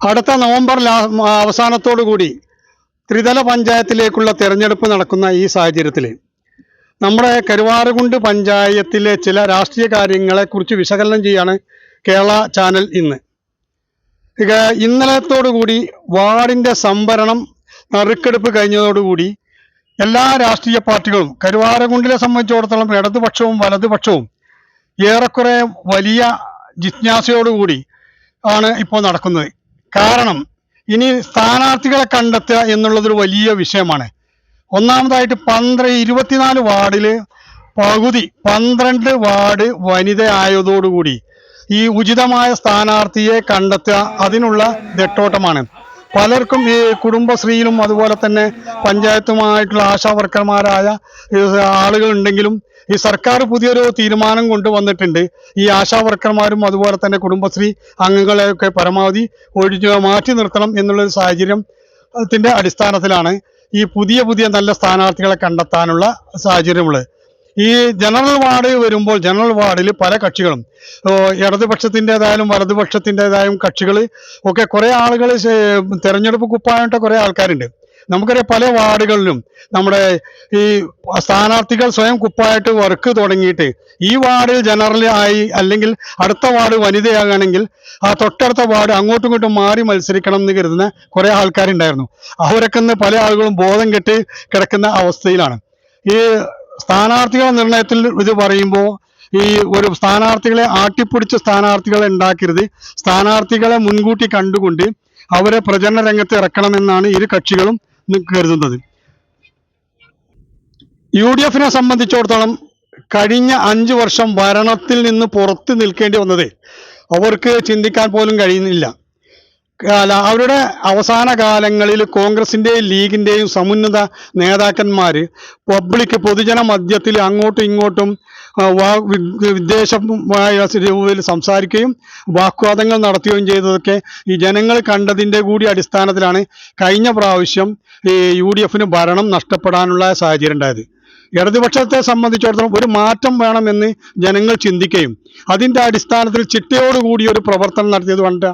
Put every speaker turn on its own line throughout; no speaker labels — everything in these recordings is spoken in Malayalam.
അടുത്ത നവംബർ അവസാനത്തോടു കൂടി ത്രിതല പഞ്ചായത്തിലേക്കുള്ള തെരഞ്ഞെടുപ്പ് നടക്കുന്ന ഈ സാഹചര്യത്തിൽ നമ്മുടെ കരുവാറുകുണ്ട് പഞ്ചായത്തിലെ ചില രാഷ്ട്രീയ കാര്യങ്ങളെക്കുറിച്ച് വിശകലനം ചെയ്യാണ് കേരള ചാനൽ ഇന്ന്. ഇന്നലത്തോടുകൂടി ഇന്നലത്തോടു കൂടി വാർഡിന്റെ സംഭരണം നറുക്കെടുപ്പ് കഴിഞ്ഞതോടുകൂടി എല്ലാ രാഷ്ട്രീയ പാർട്ടികളും കരുവാരകുണ്ടിനെ സംബന്ധിച്ചിടത്തോളം ഇടതുപക്ഷവും വലതുപക്ഷവും ഏറെക്കുറെ വലിയ ജിജ്ഞാസയോടുകൂടി ആണ് ഇപ്പോൾ നടക്കുന്നത്. കാരണം ഇനി സ്ഥാനാർത്ഥികളെ കണ്ടെത്തുക എന്നുള്ളതൊരു വലിയ വിഷയമാണ്. ഒന്നാമതായിട്ട് പന്ത്ര ഇരുപത്തിനാല് വാർഡിൽ പകുതി പന്ത്രണ്ട് വാർഡ് വനിത ആയതോടുകൂടി ഈ ഉചിതമായ സ്ഥാനാർത്ഥിയെ കണ്ടെത്തുക അതിനുള്ള നെട്ടോട്ടമാണ്. പലർക്കും ഈ കുടുംബശ്രീയിലും അതുപോലെ തന്നെ പഞ്ചായത്തുമായിട്ടുള്ള ആശാ വർക്കർമാരായ ആളുകളുണ്ടെങ്കിലും ഈ സർക്കാർ പുതിയൊരു തീരുമാനം കൊണ്ടുവന്നിട്ടുണ്ട്. ഈ ആശാ വർക്കർമാരും അതുപോലെ തന്നെ കുടുംബശ്രീ അംഗങ്ങളെയൊക്കെ പരമാവധി ഒഴിഞ്ഞു മാറ്റി നിർത്തണം എന്നുള്ളൊരു സാഹചര്യം ത്തിന്റെ അടിസ്ഥാനത്തിലാണ് ഈ പുതിയ പുതിയ നല്ല സ്ഥാനാർത്ഥികളെ കണ്ടെത്താനുള്ള സാഹചര്യമുള്ളത്. ഈ ജനറൽ വാർഡ് വരുമ്പോൾ ജനറൽ വാർഡിൽ പല കക്ഷികളും ഇടതുപക്ഷത്തിന്റെതായാലും വലതുപക്ഷത്തിന്റെതായും കക്ഷികൾ ഒക്കെ കുറേ ആളുകൾ തെരഞ്ഞെടുപ്പ് കുപ്പായിട്ട് കുറേ ആൾക്കാരുണ്ട്. നമുക്കറിയാം പല വാർഡുകളിലും നമ്മുടെ ഈ സ്ഥാനാർത്ഥികൾ സ്വയം കുപ്പായിട്ട് വർക്ക് തുടങ്ങിയിട്ട് ഈ വാർഡിൽ ജനറലായി അല്ലെങ്കിൽ അടുത്ത വാർഡ് വനിതയാകണമെങ്കിൽ ആ തൊട്ടടുത്ത വാർഡ് അങ്ങോട്ടും ഇങ്ങോട്ടും മാറി മത്സരിക്കണം എന്ന് കരുതുന്ന കുറേ ആൾക്കാരുണ്ടായിരുന്നു. അവരൊക്കെ ഇന്ന് പല ആളുകളും ബോധം കെട്ട് കിടക്കുന്ന അവസ്ഥയിലാണ്. ഈ സ്ഥാനാർത്ഥികളുടെ നിർണയത്തിൽ ഇത് പറയുമ്പോൾ ഈ ഒരു സ്ഥാനാർത്ഥികളെ ആട്ടിപ്പൊടിച്ച സ്ഥാനാർത്ഥികളെ ഉണ്ടാക്കരുത്. സ്ഥാനാർത്ഥികളെ മുൻകൂട്ടി കണ്ടുകൊണ്ട് അവരെ പ്രചരണ രംഗത്ത് ഇറക്കണമെന്നാണ് ഇരു കക്ഷികളും കരുതുന്നത്? യു ഡി എഫിനെ സംബന്ധിച്ചിടത്തോളം കഴിഞ്ഞ അഞ്ചു വർഷം ഭരണത്തിൽ നിന്ന് പുറത്തു നിൽക്കേണ്ടി വന്നത് അവർക്ക് ചിന്തിക്കാൻ പോലും കഴിയുന്നില്ല. അവരുടെ അവസാന കാലങ്ങളിൽ കോൺഗ്രസിന്റെയും ലീഗിന്റെയും സമുന്നത നേതാക്കന്മാർ പബ്ലിക് പൊതുജന മധ്യത്തിൽ അങ്ങോട്ടും ഇങ്ങോട്ടും വിദ്ദേശമായ രൂപത്തിൽ സംസാരിക്കുകയും വാക്വാദങ്ങൾ നടത്തുകയും ചെയ്തതൊക്കെ ഈ ജനങ്ങൾ കണ്ടതിന്റെ കൂടി അടിസ്ഥാനത്തിലാണ് കഴിഞ്ഞ പ്രാവശ്യം ഈ യു ഡി എഫിന് ഭരണം നഷ്ടപ്പെടാനുള്ള സാഹചര്യം ഉണ്ടായത്. ഇടതുപക്ഷത്തെ സംബന്ധിച്ചിടത്തോളം ഒരു മാറ്റം വേണമെന്ന് ജനങ്ങൾ ചിന്തിക്കുകയും അതിന്റെ അടിസ്ഥാനത്തിൽ ചിട്ടയോടുകൂടി ഒരു പ്രവർത്തനം നടത്തിയത് കൊണ്ട്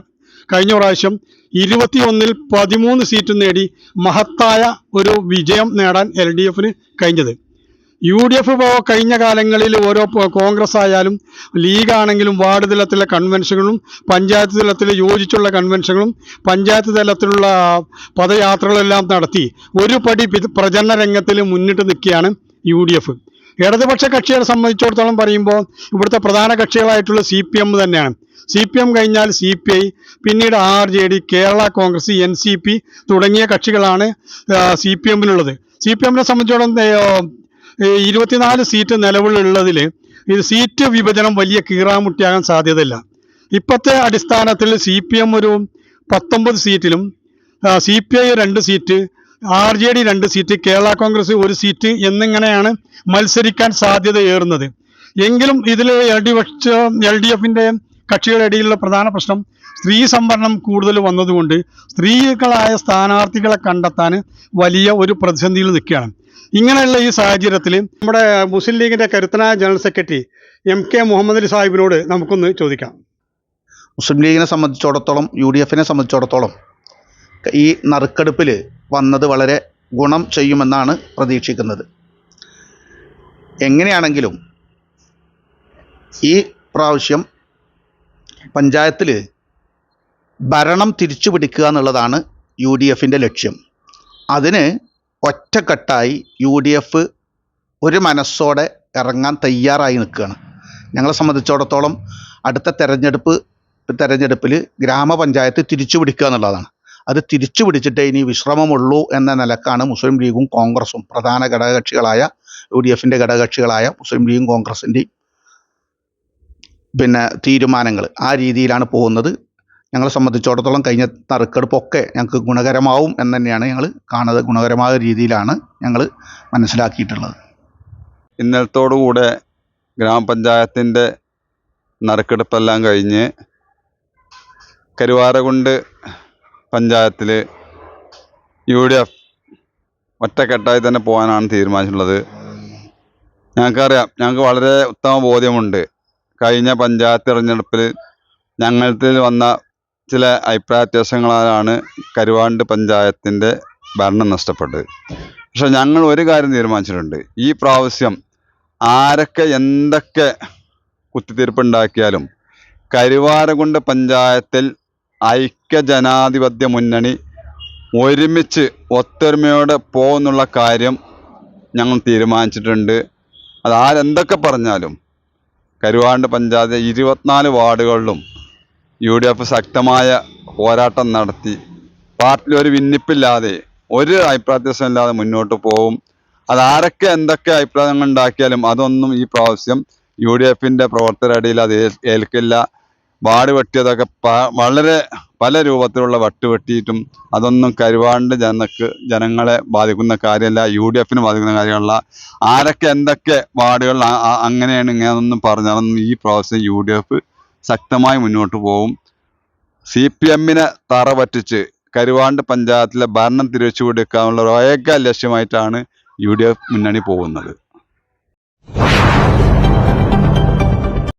കഴിഞ്ഞ പ്രാവശ്യം ഇരുപത്തിയൊന്നിൽ പതിമൂന്ന് സീറ്റ് നേടി മഹത്തായ ഒരു വിജയം നേടാൻ എൽ ഡി എഫിന് കഴിഞ്ഞത്. യു ഡി എഫ് കഴിഞ്ഞ കാലങ്ങളിൽ ഓരോ കോൺഗ്രസ് ആയാലും ലീഗ് ആണെങ്കിലും വാർഡ് തലത്തിലെ കൺവെൻഷനുകളും പഞ്ചായത്ത് തലത്തിൽ യോജിച്ചുള്ള കൺവെൻഷനുകളും പഞ്ചായത്ത് തലത്തിലുള്ള പദയാത്രകളെല്ലാം നടത്തി ഒരു പടി പ്രചരണ രംഗത്തിൽ മുന്നിട്ട് നിൽക്കുകയാണ് യു ഡി എഫ്. ഇടതുപക്ഷ കക്ഷികളെ സംബന്ധിച്ചിടത്തോളം പറയുമ്പോൾ ഇവിടുത്തെ പ്രധാന കക്ഷികളായിട്ടുള്ള സി പി എം തന്നെയാണ്. സി പി എം കഴിഞ്ഞാൽ സി പി ഐ പിന്നീട് R J D Kerala Congress N C P തുടങ്ങിയ കക്ഷികളാണ് സി പി എമ്മിനുള്ളത്. സി പി എമ്മിനെ സംബന്ധിച്ചിടത്തോളം ഇരുപത്തിനാല് സീറ്റ് നിലവിലുള്ളതിൽ ഇത് സീറ്റ് വിഭജനം വലിയ കീറാമുട്ടിയാകാൻ സാധ്യതയില്ല. ഇപ്പോഴത്തെ അടിസ്ഥാനത്തിൽ സി പി എം ഒരു പത്തൊമ്പത് സീറ്റിലും സി പി ഐ രണ്ട് സീറ്റ് ആർ ജെ ഡി രണ്ട് സീറ്റ് കേരള കോൺഗ്രസ് ഒരു സീറ്റ് എന്നിങ്ങനെയാണ് മത്സരിക്കാൻ സാധ്യതയേറുന്നത്. എങ്കിലും ഇതിൽ എൽ ഡി പക്ഷ എൽ ഡി എഫിന്റെ കക്ഷികളുടെ ഇടയിലുള്ള പ്രധാന പ്രശ്നം സ്ത്രീ സംവരണം കൂടുതൽ വന്നതുകൊണ്ട് സ്ത്രീകളായ സ്ഥാനാർത്ഥികളെ കണ്ടെത്താൻ വലിയ ഒരു പ്രതിസന്ധിയിൽ നിൽക്കുകയാണ്. ഇങ്ങനെയുള്ള ഈ സാഹചര്യത്തിൽ നമ്മുടെ മുസ്ലിം ലീഗിന്റെ കരുത്തനായ general secretary M K Muhammad Ali സാഹിബിനോട് നമുക്കൊന്ന് ചോദിക്കാം.
മുസ്ലിം ലീഗിനെ സംബന്ധിച്ചിടത്തോളം യു ഡി എഫിനെ സംബന്ധിച്ചിടത്തോളം ഈ നറുക്കെടുപ്പിൽ വന്നത് വളരെ ഗുണം ചെയ്യുമെന്നാണ് പ്രതീക്ഷിക്കുന്നത്. എങ്ങനെയാണെങ്കിലും ഈ പ്രാവശ്യം പഞ്ചായത്തിൽ ഭരണം തിരിച്ചു പിടിക്കുക എന്നുള്ളതാണ് യു ഡി എഫിന്റെ ലക്ഷ്യം. അതിന് ഒറ്റക്കെട്ടായി യു ഡി എഫ് ഒരു മനസ്സോടെ ഇറങ്ങാൻ തയ്യാറായി നിൽക്കുകയാണ്. ഞങ്ങളെ സംബന്ധിച്ചിടത്തോളം അടുത്ത തെരഞ്ഞെടുപ്പ് തെരഞ്ഞെടുപ്പിൽ ഗ്രാമപഞ്ചായത്ത് തിരിച്ചു പിടിക്കുക എന്നുള്ളതാണ്. അത് തിരിച്ചു പിടിച്ചിട്ടേ ഇനി വിശ്രമമുള്ളൂ എന്ന നിലക്കാണ് മുസ്ലിം ലീഗും കോൺഗ്രസും പ്രധാന ഘടകകക്ഷികളായ യു ഡി എഫിന്റെ ഘടകകക്ഷികളായ മുസ്ലിം ലീഗും കോൺഗ്രസിന്റെയും പിന്നെ തീരുമാനങ്ങൾ ആ രീതിയിലാണ് പോകുന്നത്. ഞങ്ങളെ സംബന്ധിച്ചിടത്തോളം കഴിഞ്ഞ നറുക്കെടുപ്പൊക്കെ ഞങ്ങൾക്ക് ഗുണകരമാവും എന്ന് തന്നെയാണ് ഞങ്ങൾ കാണുന്നത്. ഗുണകരമായ രീതിയിലാണ് ഞങ്ങൾ മനസ്സിലാക്കിയിട്ടുള്ളത്.
ഇന്നലത്തോടുകൂടെ ഗ്രാമപഞ്ചായത്തിന്റെ നറുക്കെടുപ്പെല്ലാം കഴിഞ്ഞ് കരുവാരകുണ്ട് പഞ്ചായത്തിൽ യു ഡി എഫ് ഒറ്റക്കെട്ടായി തന്നെ പോകാനാണ് തീരുമാനിച്ചിട്ടുള്ളത്. ഞങ്ങൾക്കറിയാം ഞങ്ങൾക്ക് വളരെ ഉത്തമ ബോധ്യമുണ്ട്. കഴിഞ്ഞ പഞ്ചായത്ത് തിരഞ്ഞെടുപ്പിൽ ഞങ്ങളിൽ വന്ന ചില അഭിപ്രായ വ്യത്യാസങ്ങളാലാണ് കരുവാണ്ട് പഞ്ചായത്തിന്റെ ഭരണം നഷ്ടപ്പെട്ടത്. പക്ഷെ ഞങ്ങൾ ഒരു കാര്യം തീരുമാനിച്ചിട്ടുണ്ട്. ഈ പ്രാവശ്യം ആരൊക്കെ എന്തൊക്കെ കുത്തിത്തീർപ്പുണ്ടാക്കിയാലും കരുവാരകുണ്ട് പഞ്ചായത്തിൽ ഐക്യ ജനാധിപത്യ മുന്നണി ഒരുമിച്ച് ഒത്തൊരുമയോടെ പോകുന്നുള്ള കാര്യം ഞങ്ങൾ തീരുമാനിച്ചിട്ടുണ്ട്. അത് ആരെന്തൊക്കെ പറഞ്ഞാലും കരുവാണ്ട് പഞ്ചായത്ത് ഇരുപത്തിനാല് വാർഡുകളിലും യു ഡി എഫ് ശക്തമായ പോരാട്ടം നടത്തി. പാർട്ടിയിൽ ഒരു വിന്നിപ്പില്ലാതെ ഒരു അഭിപ്രായ വ്യത്യാസം ഇല്ലാതെ മുന്നോട്ട് പോകും അതാരൊക്കെ എന്തൊക്കെ അഭിപ്രായങ്ങൾ ഉണ്ടാക്കിയാലും അതൊന്നും ഈ പ്രാവശ്യം യു ഡി എഫിന്റെ പ്രവർത്തകരടിയിൽ അത് ഏൽക്കില്ല. വാട് വെട്ടിയതൊക്കെ വളരെ പല രൂപത്തിലുള്ള വട്ട് വെട്ടിയിട്ടും അതൊന്നും കരുവാണ്ട് ജനക്ക് ജനങ്ങളെ ബാധിക്കുന്ന കാര്യമല്ല യു ഡി എഫിന് ബാധിക്കുന്ന കാര്യമല്ല. ആരൊക്കെ എന്തൊക്കെ ആ- അങ്ങനെയാണ് ഇങ്ങനെയൊന്നും പറഞ്ഞാലൊന്നും ഈ പ്രാവശ്യം യു ഡി എഫ് ശക്തമായി മുന്നോട്ട് പോകും സി പി എമ്മിനെ തറ പറ്റിച്ച് കരുവാണ്ട് പഞ്ചായത്തിലെ ഭരണം തിരിച്ചു കൊടുക്കാനുള്ള ഒരു ഏക ലക്ഷ്യമായിട്ടാണ് യു ഡി എഫ് മുന്നണി പോകുന്നത്.